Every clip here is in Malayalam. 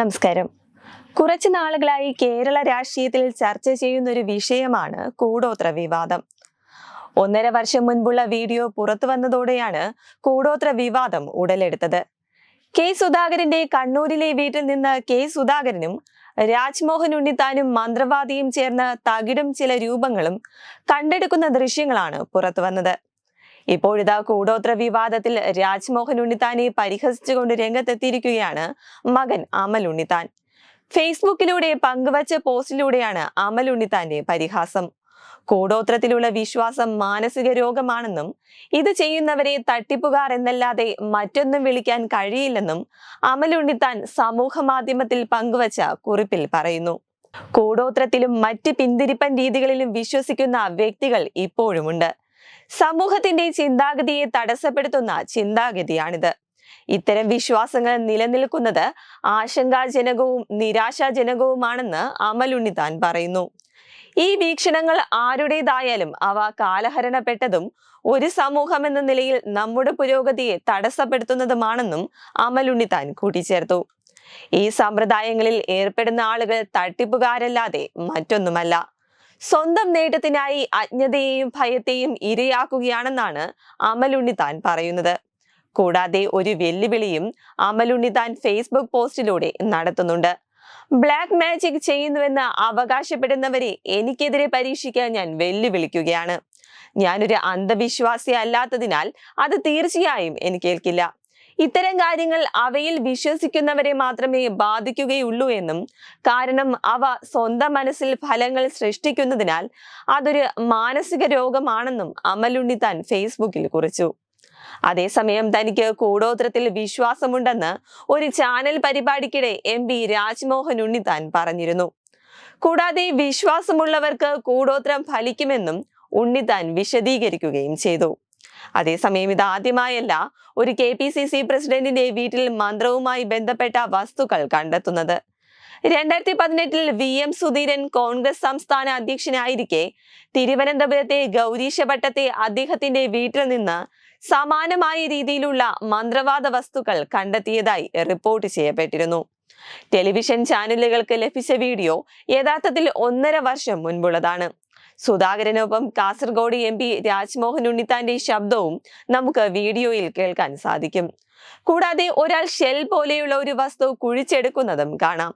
നമസ്കാരം. കുറച്ചു നാളുകളായി കേരള രാഷ്ട്രീയത്തിൽ ചർച്ച ചെയ്യുന്ന ഒരു വിഷയമാണ് കൂടോത്ര വിവാദം. ഒന്നര വർഷം മുൻപുള്ള വീഡിയോ പുറത്തു വന്നതോടെയാണ് കൂടോത്ര വിവാദം ഉടലെടുത്തത്. കെ സുധാകരന്റെ കണ്ണൂരിലെ വീട്ടിൽ നിന്ന് കെ സുധാകരനും രാജ്മോഹൻ ഉണ്ണിത്താനും മന്ത്രവാദിയും ചേർന്ന് തകിടും ചില രൂപങ്ങളും കണ്ടെടുക്കുന്ന ദൃശ്യങ്ങളാണ് പുറത്തു വന്നത്. ഇപ്പോഴിതാ കൂടോത്ര വിവാദത്തിൽ രാജ്മോഹൻ ഉണ്ണിത്താനെ പരിഹസിച്ചുകൊണ്ട് രംഗത്തെത്തിയിരിക്കുകയാണ് മകൻ അമൽ ഉണ്ണിത്താൻ. ഫേസ്ബുക്കിലൂടെ പങ്കുവച്ച പോസ്റ്റിലൂടെയാണ് അമൽ ഉണ്ണിത്താന്റെ പരിഹാസം. കൂടോത്രത്തിലുള്ള വിശ്വാസം മാനസിക രോഗമാണെന്നും ഇത് ചെയ്യുന്നവരെ തട്ടിപ്പുകാർ എന്നല്ലാതെ മറ്റൊന്നും വിളിക്കാൻ കഴിയില്ലെന്നും അമൽ ഉണ്ണിത്താൻ സമൂഹ മാധ്യമത്തിൽ പങ്കുവച്ച കുറിപ്പിൽ പറയുന്നു. കൂടോത്രത്തിലും മറ്റ് പിന്തിരിപ്പൻ രീതികളിലും വിശ്വസിക്കുന്ന വ്യക്തികൾ ഇപ്പോഴുമുണ്ട്. സമൂഹത്തിന്റെ ചിന്താഗതിയെ തടസ്സപ്പെടുത്തുന്ന ചിന്താഗതിയാണിത്. ഇത്തരം വിശ്വാസങ്ങൾ നിലനിൽക്കുന്നത് ആശങ്കാജനകവും നിരാശാജനകവുമാണെന്ന് അമലുണ്ണിതാൻ പറയുന്നു. ഈ വീക്ഷണങ്ങൾ ആരുടേതായാലും അവ കാലഹരണപ്പെട്ടതും ഒരു സമൂഹം എന്ന നിലയിൽ നമ്മുടെ പുരോഗതിയെ തടസ്സപ്പെടുത്തുന്നതുമാണെന്നും അമലുണ്ണിതാൻ കൂട്ടിച്ചേർത്തു. ഈ സമ്പ്രദായങ്ങളിൽ ഏർപ്പെടുന്ന ആളുകൾ തട്ടിപ്പുകാരല്ലാതെ മറ്റൊന്നുമല്ല. സ്വന്തം നേട്ടത്തിനായി അജ്ഞതയെയും ഭയത്തെയും ഇരയാക്കുകയാണെന്നാണ് അമലുണ്ണി താൻ പറയുന്നത്. കൂടാതെ ഒരു വെല്ലുവിളിയും അമലുണ്ണി താൻ ഫേസ്ബുക്ക് പോസ്റ്റിലൂടെ നടത്തുന്നുണ്ട്. ബ്ലാക്ക് മാജിക് ചെയ്യുന്നുവെന്ന് അവകാശപ്പെടുന്നവരെ എനിക്കെതിരെ പരീക്ഷിക്കാൻ ഞാൻ വെല്ലുവിളിക്കുകയാണ്. ഞാനൊരു അന്ധവിശ്വാസി അല്ലാത്തതിനാൽ അത് തീർച്ചയായും എനിക്കേൽക്കില്ല ഇത്തരം കാര്യങ്ങൾ അവയിൽ വിശ്വസിക്കുന്നവരെ മാത്രമേ ബാധിക്കുകയുള്ളൂ എന്നും കാരണം അവ സ്വന്തം മനസ്സിൽ ഫലങ്ങൾ സൃഷ്ടിക്കുന്നതിനാൽ അതൊരു മാനസിക രോഗമാണെന്നും അമലുണ്ണി താൻ ഫേസ്ബുക്കിൽ കുറിച്ചു. അതേസമയം തനിക്ക് കൂടോത്രത്തിൽ വിശ്വാസമുണ്ടെന്ന് ഒരു ചാനൽ പരിപാടിക്കിടെ എം പി രാജ്മോഹൻ ഉണ്ണിത്താൻ പറഞ്ഞിരുന്നു. കൂടാതെ വിശ്വാസമുള്ളവർക്ക് കൂടോത്രം ഫലിക്കുമെന്നും ഉണ്ണിത്താൻ വിശദീകരിക്കുകയും ചെയ്തു. അതേസമയം ഇതാദ്യമായല്ല ഒരു കെ പി സി സി പ്രസിഡന്റിന്റെ വീട്ടിൽ മന്ത്രവുമായി ബന്ധപ്പെട്ട വസ്തുക്കൾ കണ്ടെത്തുന്നത്. രണ്ടായിരത്തി പതിനെട്ടിൽ വി എം സുധീരൻ കോൺഗ്രസ് സംസ്ഥാന അധ്യക്ഷനായിരിക്കെ തിരുവനന്തപുരത്തെ ഗൗരീശഭട്ടത്തെ അദ്ദേഹത്തിന്റെ വീട്ടിൽ നിന്ന് സമാനമായ രീതിയിലുള്ള മന്ത്രവാദ വസ്തുക്കൾ കണ്ടെത്തിയതായി റിപ്പോർട്ട് ചെയ്യപ്പെട്ടിരുന്നു. ടെലിവിഷൻ ചാനലുകൾക്ക് ലഭിച്ച വീഡിയോ യഥാർത്ഥത്തിൽ ഒന്നര വർഷം മുൻപുള്ളതാണ്. സുധാകരനൊപ്പം കാസർഗോഡ് എം പി രാജ്മോഹൻ ഉണ്ണിത്താന്റെ ശബ്ദവും നമുക്ക് വീഡിയോയിൽ കേൾക്കാൻ സാധിക്കും. കൂടാതെ ഒരാൾ ഷെൽ പോലെയുള്ള ഒരു വസ്തു കുഴിച്ചെടുക്കുന്നതും കാണാം.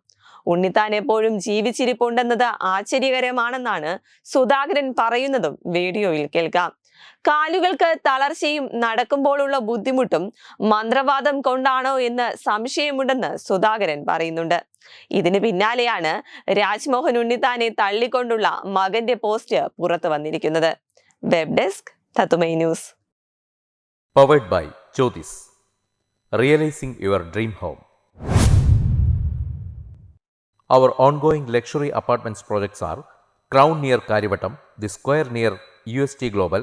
ഉണ്ണിത്താൻ എപ്പോഴും ജീവിച്ചിരിപ്പുണ്ടെന്നത് ആശ്ചര്യകരമാണെന്നാണ് സുധാകരൻ പറയുന്നതും വീഡിയോയിൽ കേൾക്കാം. കാലുകൾക്ക് തളർച്ചയും നടക്കുമ്പോഴുള്ള ബുദ്ധിമുട്ടും മന്ത്രവാദം കൊണ്ടാണോ എന്ന് സംശയമുണ്ടെന്ന് സുധാകരൻ പറയുന്നുണ്ട്. ഇതിന് പിന്നാലെയാണ് രാജ്മോഹൻ ഉണ്ണിത്താനെ തള്ളിക്കൊണ്ടുള്ള മകന്റെ പോസ്റ്റ് പുറത്തു വന്നിരിക്കുന്നത്. വെബ് ഡെസ്ക് തത്തുമൈ news. Powered by Jyothis realising your dream home our ongoing luxury apartments projects are crown near Kariavattom the square near U S T global